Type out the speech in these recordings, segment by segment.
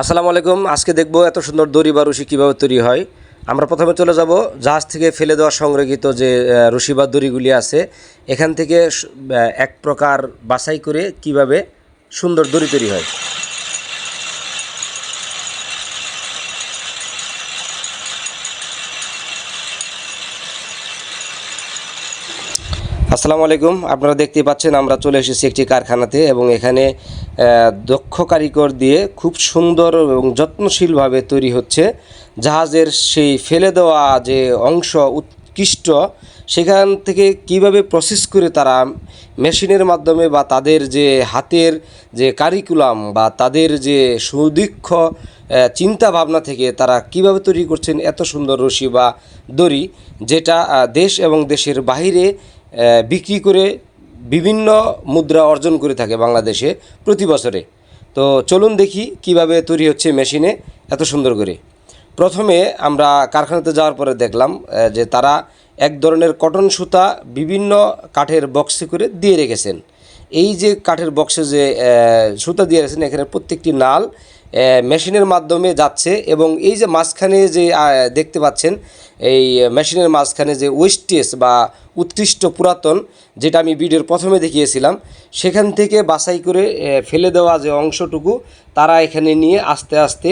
আসসালামু আলাইকুম। আজকে দেখব এত সুন্দর দড়ি বা রুশি কীভাবে তৈরি হয়। আমরা প্রথমে চলে যাব জাহাজ থেকে ফেলে দেওয়া সংরক্ষিত যে রুশি বা দড়িগুলি আছে, এখান থেকে এক প্রকার বাছাই করে কীভাবে সুন্দর দড়ি তৈরি হয়। আসসালামু আলাইকুম। আপনারা দেখতে পাচ্ছেন আমরা চলে এসেছি একটি কারখানাতে এবং এখানে দক্ষ কারিগর দিয়ে খুব সুন্দর এবং যত্নশীলভাবে তৈরি হচ্ছে। জাহাজের সেই ফেলে দেওয়া যে অংশ উৎকৃষ্ট সেখান থেকে কীভাবে প্রসেস করে তারা মেশিনের মাধ্যমে বা তাদের যে হাতের যে কারিকুলাম বা তাদের যে সুদীক্ষ চিন্তা ভাবনা থেকে তারা কীভাবে তৈরি করছেন এত সুন্দর রশি বা দড়ি যেটা দেশ এবং দেশের আহ, বিক্রি করে বিভিন্ন মুদ্রা অর্জন করে থাকে বাংলাদেশে প্রতি বছরে। তো চলুন দেখি কীভাবে তৈরি হচ্ছে মেশিনে এত সুন্দর করে। প্রথমে আমরা কারখানাতে যাওয়ার পরে দেখলাম যে তারা এক ধরনের কটন সুতা বিভিন্ন কাঠের বক্সে করে দিয়ে রেখেছেন। এই যে কাঠের বক্সে যে সুতা দিয়ে রেখেছেন, এখানে প্রত্যেকটি নাল মেশিনের মাধ্যমে যাচ্ছে এবং এই যে মাঝখানে যে দেখতে পাচ্ছেন, এই মেশিনের মাঝখানে যে ওয়েস্টেজ বা উৎকৃষ্ট পুরাতন, যেটা আমি ভিডিওর প্রথমে দেখিয়েছিলাম, সেখান থেকে বাছাই করে ফেলে দেওয়া যে অংশটুকু, তারা এখানে নিয়ে আস্তে আস্তে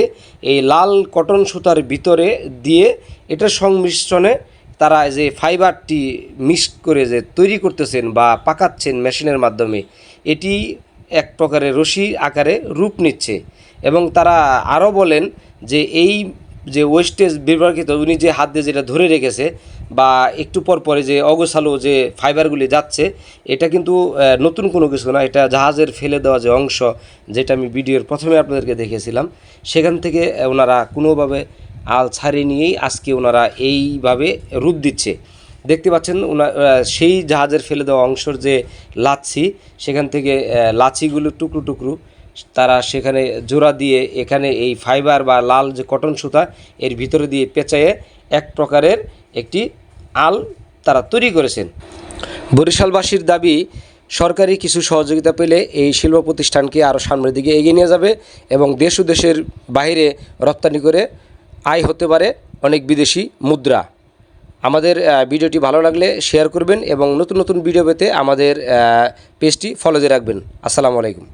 এই লাল কটন সুতার ভিতরে দিয়ে এটার সংমিশ্রণে তারা যে ফাইবারটি মিক্স করে যে তৈরি করতেছেন বা পাকাচ্ছেন মেশিনের মাধ্যমে, এটি এক প্রকারের রশি আকারে রূপ নিচ্ছে এবং তারা আরও বলেন যে এই যে ওয়েস্টেজ বিভাগিত, উনি যে হাত দিয়ে যেটা ধরে রেখেছে বা একটু পর পরে যে অগোছালো যে ফাইবারগুলি যাচ্ছে, এটা কিন্তু নতুন কোনো কিছু না, এটা জাহাজের ফেলে দেওয়া যে অংশ যেটা আমি ভিডিওর প্রথমে আপনাদেরকে দেখেছিলাম সেখান থেকে ওনারা কোনোভাবে আল ছাড়িয়ে নিয়েই আজকে ওনারা এইভাবে রূপ দিচ্ছে। দেখতে পাচ্ছেন সেই জাহাজের ফেলে দেওয়া অংশের যে লাচ্ছি সেখান থেকে আহ, লাচ্ছিগুলো টুকরো টুকরো তারা সেখানে জোড়া দিয়ে এখানে এই ফাইবার বা লাল যে কটন সুতা এর ভিতরে দিয়ে পেঁচায়ে এক প্রকারের একটি আল তারা তৈরি করেছেন। বরিশালবাসীর দাবি সরকারি কিছু সহযোগিতা পেলে এই শিল্প প্রতিষ্ঠানকে আরও সামনের দিকে এগিয়ে নিয়ে যাবে এবং দেশ ও দেশের বাইরে রপ্তানি করে আয় হতে পারে অনেক বিদেশি মুদ্রা। আমাদের ভিডিওটি ভালো লাগলে শেয়ার করবেন এবং নতুন নতুন ভিডিও পেতে আমাদের পেজটি ফলো দিয়ে রাখবেন। আসসালামু আলাইকুম।